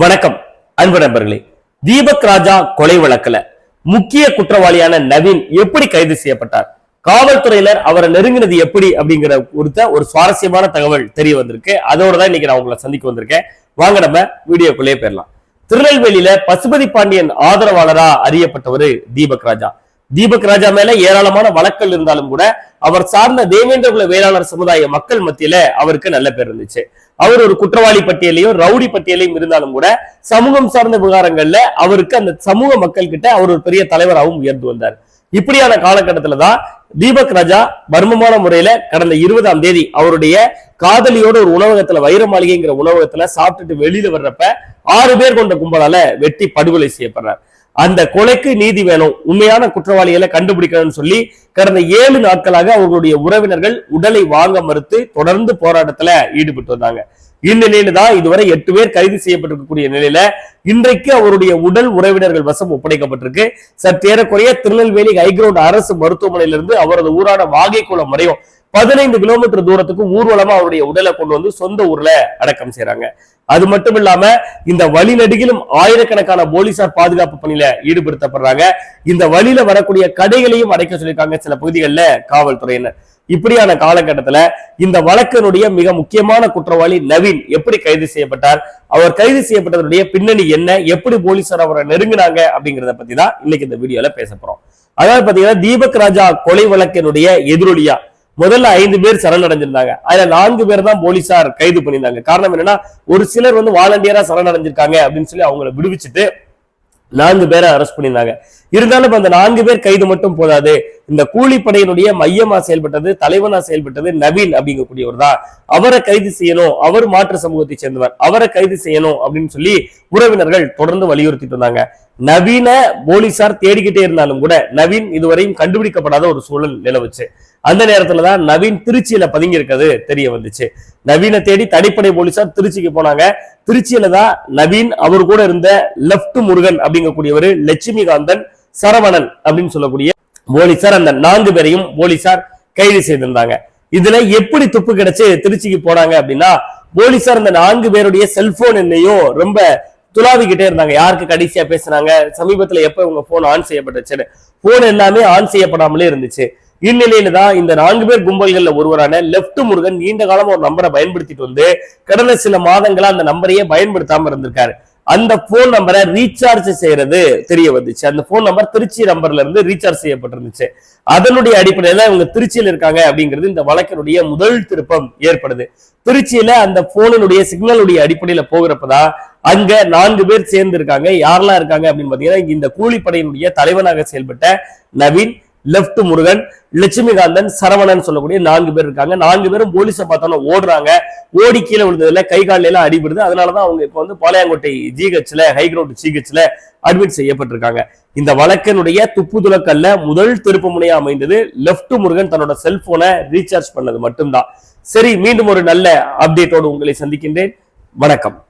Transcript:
வணக்கம் அன்பு நண்பர்களே. தீபக் ராஜா கொலை வழக்குல முக்கிய குற்றவாளியான நவீன் எப்படி கைது செய்யப்பட்டார்? காவல்துறையினர் அவரை நெருங்கினது எப்படி அப்படிங்கிற குறித்த ஒரு சுவாரஸ்யமான தகவல் தெரிய வந்திருக்கு. அதோட தான் இன்னைக்கு நான் உங்களை சந்திக்க வந்திருக்கேன். வாங்க நம்ம வீடியோக்குள்ளேயே போயிடலாம். திருநெல்வேலியில பசுபதி பாண்டியன் ஆதரவாளரா அறியப்பட்டவர் தீபக் ராஜா. தீபக் ராஜா மேல ஏராளமான வழக்கல் இருந்தாலும் கூட அவர் சார்ந்த தேவேந்திர குல வேளாளர் சமுதாய மக்கள் மத்தியில அவருக்கு நல்ல பேர் இருந்துச்சு. அவர் ஒரு குற்றவாளி பட்டியலையும் ரவுடி பட்டியலையும் இருந்தாலும் கூட சமூகம் சார்ந்த விவகாரங்கள்ல அவருக்கு அந்த சமூக மக்கள் கிட்ட அவர் ஒரு பெரிய தலைவராகவும் உயர்ந்து வந்தார். இப்படியான காலகட்டத்துல தான் தீபக் ராஜா மர்மமான முறையில கடந்த இருபதாம் தேதி அவருடைய காதலியோட ஒரு உணவகத்துல வைர மாளிகைங்கிற உணவகத்துல சாப்பிட்டுட்டு வெளியில வர்றப்ப ஆறு பேர் கொண்ட கும்பலால வெட்டி படுகொலை செய்யப்படுறார். அந்த கொலைக்கு நீதி வேணும். உண்மையான குற்றவாளிகளை கண்டுபிடிக்கணும்னு சொல்லி கடந்த ஏழு நாட்களாக அவர்களுடைய உறவினர்கள் உடலை வாங்க மறுத்து தொடர்ந்து போராட்டத்துல ஈடுபட்டு வந்தாங்க. இந்நிலையில தான் இதுவரை எட்டு பேர் கைது செய்யப்பட்டிருக்கக்கூடிய நிலையில இன்றைக்கு அவருடைய உடல் உறவினர்கள் வசம் ஒப்படைக்கப்பட்டிருக்கு. சற்றேறக்குறைய திருநெல்வேலி ஹைகிரவுண்ட் அரசு மருத்துவமனையிலிருந்து அவரது ஊரான வாகைக்குளம் வரையும் பதினைந்து கிலோமீட்டர் தூரத்துக்கு ஊர்வலமா அவருடைய உடலை கொண்டு வந்து சொந்த ஊர்ல அடக்கம் செய்யறாங்க அது மட்டும் இல்லாம இந்த வழி நடுகிலும் ஆயிரக்கணக்கான போலீசார் பாதுகாப்பு பணியில ஈடுபடுத்தப்படுறாங்க. இந்த வழியில வரக்கூடிய கடைகளையும் அடைக்க சொல்லியிருக்காங்க சில பகுதிகளில் காவல்துறையினர். இப்படியான காலகட்டத்துல இந்த வழக்கினுடைய மிக முக்கியமான குற்றவாளி நவீன் எப்படி கைது செய்யப்பட்டார்? அவர் கைது செய்யப்பட்டதனுடைய பின்னணி என்ன? எப்படி போலீசார் அவரை நெருங்கினாங்க? அப்படிங்கறத பத்தி தான் இன்னைக்கு இந்த வீடியோல பேச போறோம். அதாவது பாத்தீங்கன்னா தீபக் ராஜா கொலை வழக்கினுடைய எதிரொலியா முதல்ல ஐந்து பேர் சரணடைஞ்சிருந்தாங்க. அதுல நான்கு பேர் தான் போலீசார் கைது பண்ணியிருந்தாங்க. காரணம் என்னன்னா ஒரு சிலர் வந்து வாலண்டியரா சரணடைஞ்சிருக்காங்க அப்படின்னு சொல்லி அவங்கள விடுவிச்சுட்டு நான்கு பேரை அரெஸ்ட் பண்ணியிருந்தாங்க. இருந்தாலும் இப்ப அந்த நான்கு பேர் கைது மட்டும் போதாது. இந்த கூலிப்படையினுடைய மையமா செயல்பட்டது தலைவனா செயல்பட்டது நவீன் அப்படிங்கக்கூடியவர் தான். அவரை கைது செய்யணும் அவர் மாற்று சமூகத்தை சேர்ந்தவர் அவரை கைது செய்யணும் அப்படின்னு சொல்லி உறவினர்கள் தொடர்ந்து வலியுறுத்திட்டு இருந்தாங்க. நவீன போலீசார் தேடிக்கிட்டே இருந்தாலும் கூட நவீன் இதுவரையும் கண்டுபிடிக்கப்படாத ஒரு சூழல் நிலவுச்சு. அந்த நேரத்துல தான் நவீன் திருச்சியில பதுங்கி இருக்கிறது தெரிய வந்துச்சு. நவீனை தேடி தனிப்படை போலீசார் திருச்சிக்கு போனாங்க. திருச்சியில தான் நவீன் அவர் கூட இருந்த லெப்ட் முருகன் அப்படிங்கக்கூடியவர் லட்சுமிகாந்தன் சரவணன் அப்படின்னு சொல்லக்கூடிய போலீசார் அந்த நான்கு பேரையும் போலீசார் கைது செய்திருந்தாங்க. இதுல எப்படி துப்பு கிடைச்சு திருச்சிக்கு போனாங்க அப்படின்னா போலீசார் அந்த நான்கு பேருடைய செல்போன் எண்ணையும் ரொம்ப துளாவிக்கிட்டே இருந்தாங்க. யாருக்கு கடைசியா பேசுனாங்க சமீபத்துல எப்ப உங்க போன் ஆன் செய்யப்பட்டுச்சுன்னு. போன் எல்லாமே ஆன் செய்யப்படாமலே இருந்துச்சு. இந்நிலையில தான் இந்த நான்கு பேர் கும்பல்கள்ல ஒருவரான லெப்ட் முருகன் நீண்ட காலம் ஒரு நம்பரை பயன்படுத்திட்டு வந்து கடந்த சில மாதங்களா அந்த நம்பரையே பயன்படுத்தாம இருந்திருக்காரு. அந்த போன் நம்பரை ரீசார்ஜ் செய்யறது தெரிய வந்துச்சு. அந்த போன் நம்பர் திருச்சி நம்பர்ல இருந்து ரீசார்ஜ் செய்யப்பட்டிருந்துச்சு. அதனுடைய அடிப்படையில இவங்க திருச்சியில இருக்காங்க அப்படிங்கிறது இந்த வழக்கினுடைய முதல் திருப்பம் ஏற்படுது. திருச்சியில அந்த போனினுடைய சிக்னலுடைய அடிப்படையில போகிறப்பதான் அங்க நான்கு பேர் சேர்ந்து இருக்காங்க யாரெல்லாம் இருக்காங்க அப்படின்னு பாத்தீங்கன்னா இந்த கூலிப்படையினுடைய தலைவனாக செயல்பட்ட நவீன் லெப்ட் முருகன் லட்சுமிகாந்தன் சரவணன் சொல்லக்கூடிய நான்கு பேர் இருக்காங்க. நான்கு பேரும் போலீஸை பார்த்தோன்னா ஓடுறாங்க. ஓடி கீழே விழுந்ததுல கை காலில எல்லாம் அடிபடுது. அதனாலதான் அவங்க இப்ப வந்து பாளையங்கோட்டை ஜிஹெச்ல ஹைகிரவுண்ட் ஜிஹெச்ல அட்மிட் செய்யப்பட்டிருக்காங்க. இந்த வழக்கினுடைய துப்பு துளக்கல்ல முதல் திருப்பு முனையா அமைந்தது லெப்ட் முருகன் தன்னோட செல்போனை ரீசார்ஜ் பண்ணது மட்டும்தான். சரி மீண்டும் ஒரு நல்ல அப்டேட்டோடு உங்களை சந்திக்கின்றேன். வணக்கம்.